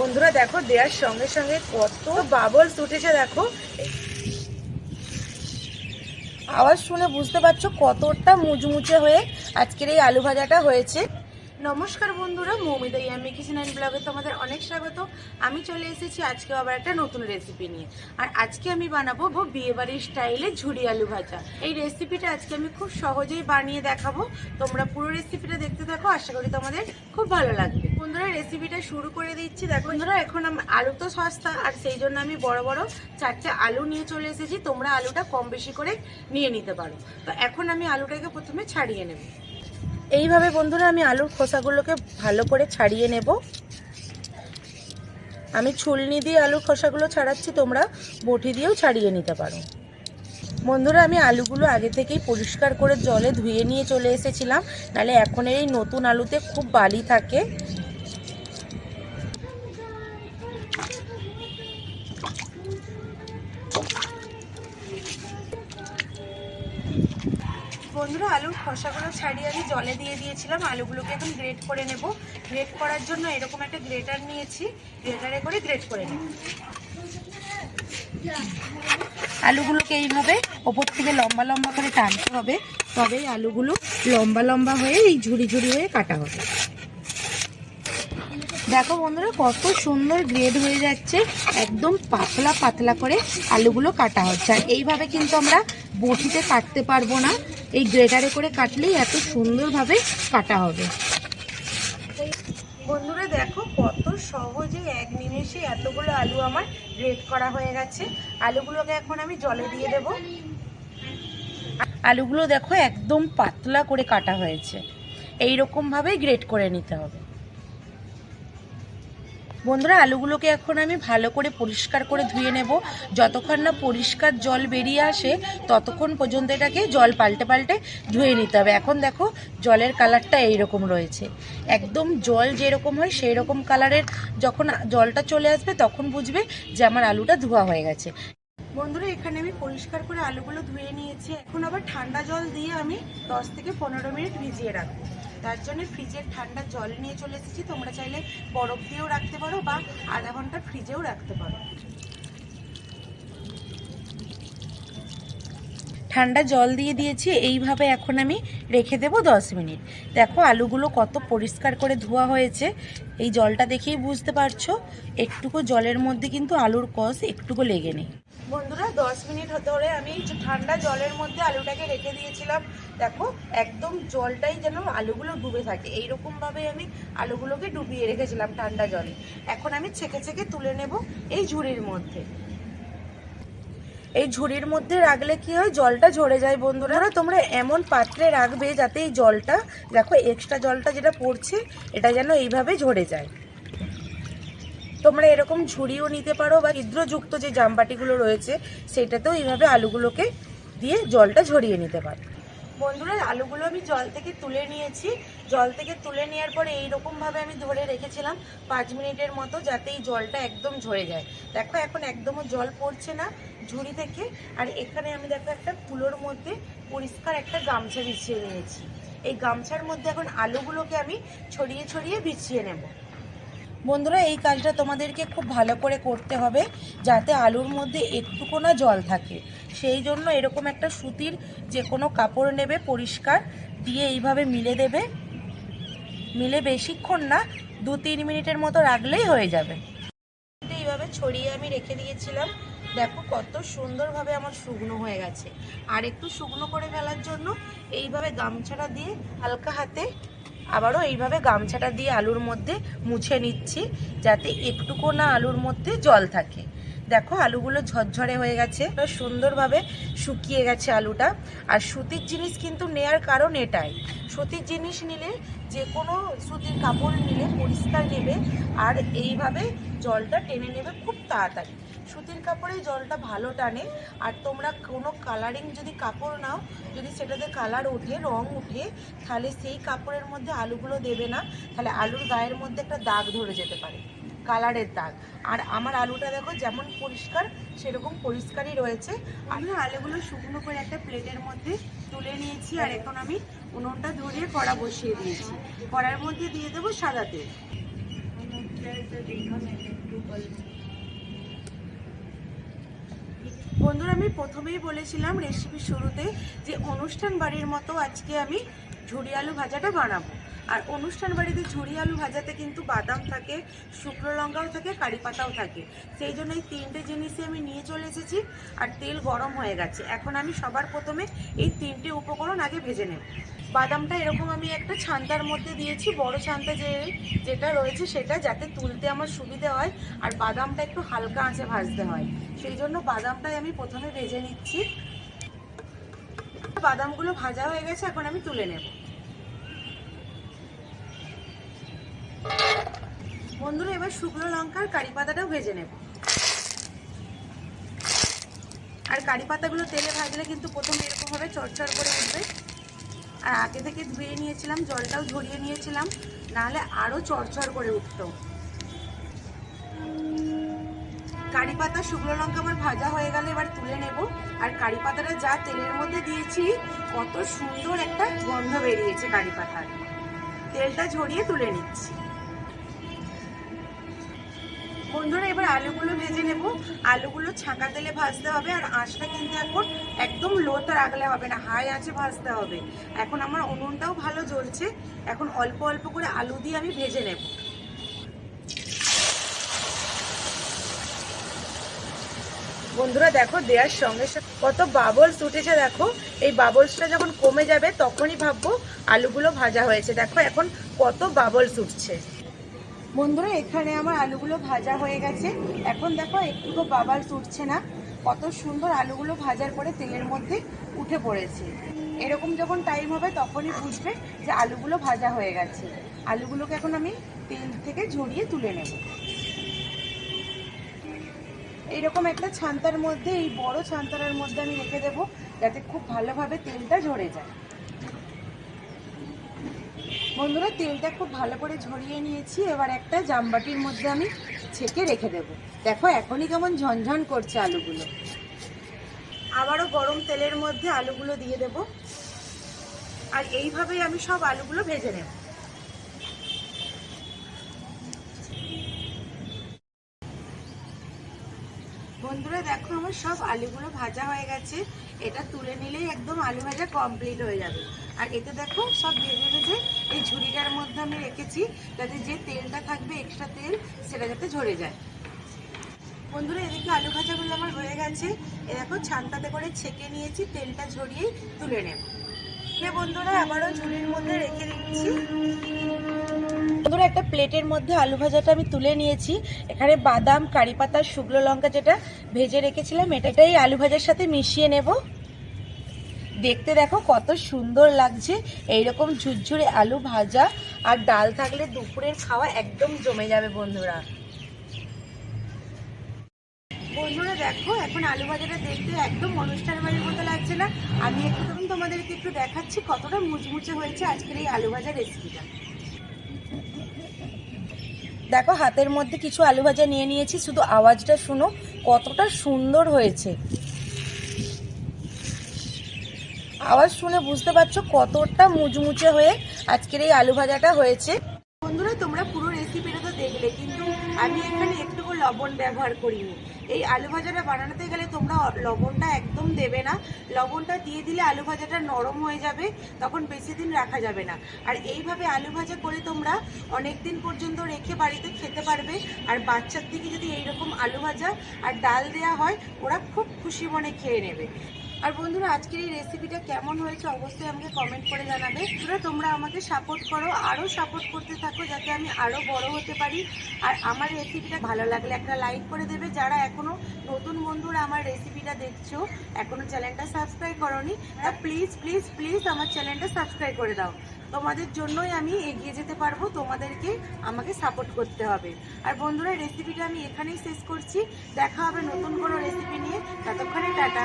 বন্ধুরা দেখো দেওয়ার সঙ্গে সঙ্গে কত বাবলস উঠেছে দেখো। আওয়াজ শুনে বুঝতে পারছ কতটা মুচমুচে হয়ে আজকের এই আলু ভাজাটা হয়েছে। নমস্কার বন্ধুরা, মৌমিতা ইয়ামি কিচেন অ্যান্ড ব্লগে তোমাদের অনেক স্বাগত। আমি চলে এসেছি আজকে আবার একটা নতুন রেসিপি নিয়ে। আর আজকে আমি বানাবো বিয়ে বাড়ির স্টাইলে ঝুড়ি আলু ভাজা। এই রেসিপিটা আজকে আমি খুব সহজেই বানিয়ে দেখাবো। তোমরা পুরো রেসিপিটা দেখতে থাকো, আশা করি তোমাদের খুব ভালো লাগবে। বন্ধুরা রেসিপিটা শুরু করে দিচ্ছি। দেখো, বন্ধুরা, এখন আলু তো সস্তা, আর সেই জন্য আমি বড় বড় চারটে আলু নিয়ে চলে এসেছি। তোমরা আলুটা কম বেশি করে নিয়ে নিতে পারো। তো এখন আমি আলুটাকে প্রথমে ছাড়িয়ে নেব। এইভাবে, বন্ধুরা, আমি আলুর খোসাগুলোকে ভালো করে ছাড়িয়ে নেব। আমি ছুলনি দিয়ে আলুর খোসাগুলো ছাড়াচ্ছি, তোমরা বটি দিয়েও ছাড়িয়ে নিতে পারো। বন্ধুরা, আমি আলুগুলো আগে থেকেই পরিষ্কার করে জলে ধুয়ে নিয়ে চলে এসেছিলাম। নাহলে এখন এই নতুন আলুতে খুব বালি থাকে। বন্ধুরা, আলুর খোসাগুলো ছাড়িয়ে আমি জলে দিয়ে দিয়েছিলাম। আলুগুলোকে এখন গ্রেট করে নেব। গ্রেট করার জন্য এরকম একটা গ্রেটার নিয়েছি। গ্রেটারে করে গ্রেট করে নেব। আলুগুলোকে এইভাবে ওপর থেকে লম্বা লম্বা করে টানতে হবে। তবেই আলুগুলো লম্বা লম্বা হয়ে এই ঝুড়ি ঝুড়ি হয়ে কাটা হবে। দেখো বন্ধুরা, কত সুন্দর গ্রেড হয়ে যাচ্ছে। একদম পাতলা পাতলা করে আলুগুলো কাটা হচ্ছে। আর এইভাবে কিন্তু আমরা বটিতে কাটতে পারব না। এই গ্রেটারে করে কাটলেই এত সুন্দরভাবে কাটা হবে। বন্ধুরা দেখো কত সহজে এক নিমেষে এতগুলো আলু আমার গ্রেট করা হয়ে গেছে। আলুগুলোকে এখন আমি জলে দিয়ে দেব। আলুগুলো দেখো একদম পাতলা করে কাটা হয়েছে। এই ভাবেই গ্রেট করে নিতে হবে। বন্ধুরা, আলুগুলোকে এখন আমি ভালো করে পরিষ্কার করে ধুয়ে নেব। যতক্ষণ না পরিষ্কার জল বেরিয়ে আসে, ততক্ষণ পর্যন্ত এটাকে জল পাল্টে পাল্টে ধুয়ে নিতে হবে। এখন দেখো, জলের কালারটা এইরকম রয়েছে। একদম জল যেরকম হয় সেই রকম কালারের যখন জলটা চলে আসবে, তখন বুঝবে যে আমার আলুটা ধোয়া হয়ে গেছে। বন্ধুরা, এখানে আমি পরিষ্কার করে আলুগুলো ধুয়ে নিয়েছি। এখন আবার ঠান্ডা জল দিয়ে আমি দশ থেকে পনেরো মিনিট ভিজিয়ে রাখব। তার জন্য ফ্রিজের ঠান্ডা জল নিয়ে চলে এসেছি। তোমরা চাইলে বরফ দিয়েও রাখতে পারো বা আধা ঘণ্টা ফ্রিজেও রাখতে পারো। ঠান্ডা জল দিয়ে দিয়েছি, এইভাবে এখন আমি রেখে দেবো দশ মিনিট। দেখো, আলুগুলো কত পরিষ্কার করে ধোয়া হয়েছে। এই জলটা দেখেই বুঝতে পারছ, একটুকু জলের মধ্যে কিন্তু আলুর কষ একটুকু লেগে নেই। বন্ধুরা, দশ মিনিট ধরে আমি ঠান্ডা জলের মধ্যে আলুটাকে রেখে দিয়েছিলাম, দেখো একদম জলটাই যেন আলুগুলো ডুবে থাকে। এইরকমভাবে আমি আলুগুলোকে ডুবিয়ে রেখেছিলাম ঠান্ডা জলে। এখন আমি ছেঁকে ছেঁকে তুলে নেব এই ঝুড়ির মধ্যে। এই ঝুড়ির মধ্যে রাখলে কি হয়? জলটা ঝরে যায় বন্ধুরা। তোমরা এমন পাত্রে রাখবে যাতে এই জলটা, দেখো এক্সট্রা জলটা যেটা পড়ছে, এটা যেন এইভাবে ঝরে যায়। তোমরা এরকম ঝুড়িও নিতে পারো বা ছিদ্রযুক্ত যে জামবাটিগুলো রয়েছে, সেটাতেও এইভাবে আলুগুলোকে দিয়ে জলটা ঝরিয়ে নিতে পারো। বন্ধুরা, আলুগুলো আমি জল থেকে তুলে নিয়েছি। জল থেকে তুলে নেওয়ার পরে এইরকমভাবে আমি ধরে রেখেছিলাম পাঁচ মিনিটের মতো, যাতে এই জলটা একদম ঝরে যায়। দেখো, এখন একদমও জল পড়ছে না ঝুড়ি থেকে। আর এখানে আমি দেখো একটা কুলোর মধ্যে পরিষ্কার একটা গামছা বিছিয়ে নিয়েছি। এই গামছার মধ্যে এখন আলুগুলোকে আমি ছড়িয়ে ছড়িয়ে বিছিয়ে নেব। বন্ধুরা, এই কাজটা তোমাদেরকে খুব ভালো করে করতে হবে যাতে আলুর মধ্যে একটুকু না জল থাকে। সেই জন্য এরকম একটা সুতির যে কোনো কাপড় নেবে পরিষ্কার, দিয়ে এইভাবে মিলে দেবে। মিলে বেশিক্ষণ না দু তিন মিনিটের মতো রাখলেই হয়ে যাবে। এইভাবে ছড়িয়ে আমি রেখে দিয়েছিলাম। দেখো কত সুন্দরভাবে আমার শুকনো হয়ে গেছে। আর একটু শুকনো করে ফেলার জন্য এইভাবে গামছাটা দিয়ে হালকা হাতে আবারও এইভাবে গামছাটা দিয়ে আলুর মধ্যে মুছে নিচ্ছি, যাতে একটুকু না আলুর মধ্যে জল থাকে। দেখো আলুগুলো ঝরঝরে হয়ে গেছে সুন্দরভাবে শুকিয়ে গেছে আলুটা। আর সুতির জিনিস কিন্তু নেয়ার কারণ এটাই। সুতির জিনিস নিলে যে কোনো সুতির কাপড় নিলে পরিষ্কার নেবে, আর এইভাবে জলটা টেনে নেবে খুব তাড়াতাড়ি। সুতির কাপড়েই জলটা ভালো টানে। আর তোমরা কোনো কালারিং যদি কাপড় নাও যদি সেটাতে কালার ওঠে রং উঠে তাহলে সেই কাপড়ের মধ্যে আলুগুলো দেবে না। তাহলে আলুর গায়ের মধ্যে একটা দাগ ধরে যেতে পারে কালারের দাগ। আর আমার আলুটা দেখো যেমন পরিষ্কার সেরকম পরিষ্কারই রয়েছে। আমি আলুগুলো শুকনো করে একটা প্লেটের মধ্যে তুলে নিয়েছি আর এখন আমি উনুনটা ধরিয়ে কড়া বসিয়ে দিয়েছি। কড়ার মধ্যে দিয়ে দেবো সাদা তেল। বন্ধুরা, আমি প্রথমেই বলেছিলাম রেসিপি শুরুতে যে অনুষ্ঠান বাড়ির মতো আজকে আমি ঝুড়ি আলু ভাজাটা বানাবো। আর অনুষ্ঠান বাড়িতে ঝুড়ি আলু ভাজাতে কিন্তু বাদাম থাকে, শুকনো লঙ্কাও থাকে, কারি পাতাও থাকে। সেই জন্য এই তিনটে জিনিসই আমি নিয়ে চলে এসেছি আর তেল গরম হয়ে গেছে। এখন আমি সবার প্রথমে এই তিনটে উপকরণ আগে ভেজে নেব। বাদামটা এরকম আমি একটা ছান্তার মধ্যে দিয়েছি, বড় ছান্তা যে যেটা রয়েছে সেটা যাতে তুলতে আমার সুবিধে হয় আর বাদামটা একটু হালকা আঁচে ভাজতে হয়। সেই জন্য বাদামটাই আমি প্রথমে ভেজে নিচ্ছি। বাদামগুলো ভাজা হয়ে গেছে, এখন আমি তুলে নেব। বন্ধুরা, এবার শুকনো লঙ্কার কারি পাতাটাও ভেজে নেব। আর কারি পাতাগুলো তেলে ভাজলে কিন্তু প্রথমে এরকমভাবে চড়চড় করে উঠবে। আর আগে থেকে ধুয়ে নিয়েছিলাম, জলটাও ঝরিয়ে নিয়েছিলাম, নাহলে আরও চড়চড় করে উঠতো। কারি পাতা, শুকনো লঙ্কা আমার ভাজা হয়ে গেলে এবার তুলে নেব। আর কারি পাতাটা যা তেলের মধ্যে দিয়েছি, কত সুন্দর একটা গন্ধ বেরিয়েছে কারি পাতার। তেলটা ঝরিয়ে তুলে নিচ্ছি। বন্ধুরা, এবার আলুগুলো ভেজে নেব। আলুগুলো ছাঁকা তেলে ভাজতে হবে আর আঁচটা কিন্তু এখন একদম লোতে রাখলে হবে না, হাই আঁচে ভাজতে হবে। এখন আমার উনুনটাও ভালো জ্বলছে, এখন অল্প অল্প করে আলু দিয়ে আমি ভেজে নেব। বন্ধুরা, দেখো, দেওয়ার সঙ্গে সঙ্গে কত বাবলস উঠেছে, দেখো। এই বাবলসটা যখন কমে যাবে, তখনই ভাববো আলুগুলো ভাজা হয়েছে। দেখো, এখন কত বাবলস উঠছে। বন্ধুরা, এখানে আমার আলুগুলো ভাজা হয়ে গেছে। এখন দেখো, একটুকু বাবলস উঠছে না। কত সুন্দর আলুগুলো ভাজার পরে তেলের মধ্যে উঠে পড়েছে। এরকম যখন টাইম হবে, তখনই বুঝবে যে আলুগুলো ভাজা হয়ে গেছে। আলুগুলোকে এখন আমি তেল থেকে ঝরিয়ে তুলে নেব। এইরকম একটা ছান্তার মধ্যে, এই বড় ছান্তার মধ্যে আমি রেখে দেব, যাতে খুব ভালোভাবে তেলটা ঝরে যায়। বন্ধুরা, তেলটা খুব ভালো করে ঝরিয়ে নিয়েছি। এবার একটা জামবাটির মধ্যে আমি ছেঁকে রেখে দেব। দেখো, এখনই কেমন ঝনঝন করছে আলুগুলো। আবারও গরম তেলের মধ্যে আলুগুলো দিয়ে দেব। আর এইভাবেই আমি সব আলুগুলো ভেজে নেব। বন্ধুরা, দেখো আমার সব আলুগুলো ভাজা হয়ে গেছে। এটা তুলে নিলেই একদম আলু ভাজা কমপ্লিট হয়ে যাবে। আর এতে দেখো সব ভেজে ভেজে এই ঝুড়িটার মধ্যে আমি রেখেছি, যাতে যে তেলটা থাকবে এক্সট্রা তেল, সেটা যাতে ঝরে যায়। বন্ধুরা, এদিকে আলু ভাজাগুলো আমার হয়ে গেছে। এ দেখো ছানটাতে করে ছেঁকে নিয়েছি, তেলটা ঝরিয়েই তুলে নেব। বন্ধুরা, আবারও ঝুড়ির মধ্যে রেখে দিচ্ছি। বন্ধুরা একটা প্লেটের মধ্যে আলু ভাজাটা আমি তুলে নিয়েছি। এখানে বাদাম, কারি পাতা, শুকনো লঙ্কা যেটা ভেজে রেখেছিলাম এটাটাই আলু ভাজার সাথে মিশিয়ে নেব। দেখতে দেখো কত সুন্দর লাগছে, এইরকম ঝুরঝুরে আলু ভাজা আর ডাল থাকলে দুপুরের খাওয়া একদম জমে যাবে বন্ধুরা। বন্ধুরা দেখো, এখন আলু ভাজাটা দেখতে একদম অনুষ্ঠান বাড়ির মতো লাগছে না। আমি একটু তখন তোমাদেরকে একটু দেখাচ্ছি কতটা মুচমুচে হয়েছে আজকের এই আলু ভাজা রেসিপিটা দেখো, হাতের মধ্যে কিছু আলু ভাজা নিয়ে নিয়েছি। শুধু আওয়াজটা শুনো, কতটা সুন্দর হয়েছে। আওয়াজ শুনে বুঝতে পারছ কতটা মুচমুচে হয়ে আজকের এই আলু ভাজাটা হয়েছে। বন্ধুরা, তোমরা পুরো রেসিপিটা তো দেখলে, কিন্তু আমি এখানে একটুকু লবণ ব্যবহার করিনি। এই আলু ভাজাটা বানানোতে গেলে তোমরা লবণটা একদম দেবে না। লবণটা দিয়ে দিলে আলু ভাজাটা নরম হয়ে যাবে, তখন বেশি দিন রাখা যাবে না। আর এইভাবে আলু ভাজা করে তোমরা অনেক দিন পর্যন্ত রেখে বাড়িতে খেতে পারবে। আর বাচ্চার দিকে যদি এইরকম আলু ভাজা আর ডাল দেওয়া হয়, ওরা খুব খুশি মনে খেয়ে নেবে। আর বন্ধুরা, আজকের এই রেসিপিটা কেমন হয়েছে অবশ্যই আমাকে কমেন্ট করে জানাবে। বন্ধুরা, তোমরা আমাকে সাপোর্ট করো আরও সাপোর্ট করতে থাকো যাতে আমি আরও বড় হতে পারি। আর আমার রেসিপিটা ভালো লাগলে একটা লাইক করে দেবে। যারা এখনও নতুন বন্ধুরা আমার রেসিপিটা দেখছ এখনও চ্যানেলটা সাবস্ক্রাইব করনি, তা প্লিজ প্লিজ প্লিজ আমার চ্যানেলটা সাবস্ক্রাইব করে দাও। তোমাদের জন্যই আমি এগিয়ে যেতে পারব, তোমাদেরকে আমাকে সাপোর্ট করতে হবে। আর বন্ধুরা রেসিপিটা আমি এখানেই শেষ করছি। দেখা হবে নতুন কোনো রেসিপি নিয়ে। ততক্ষণে টাটা।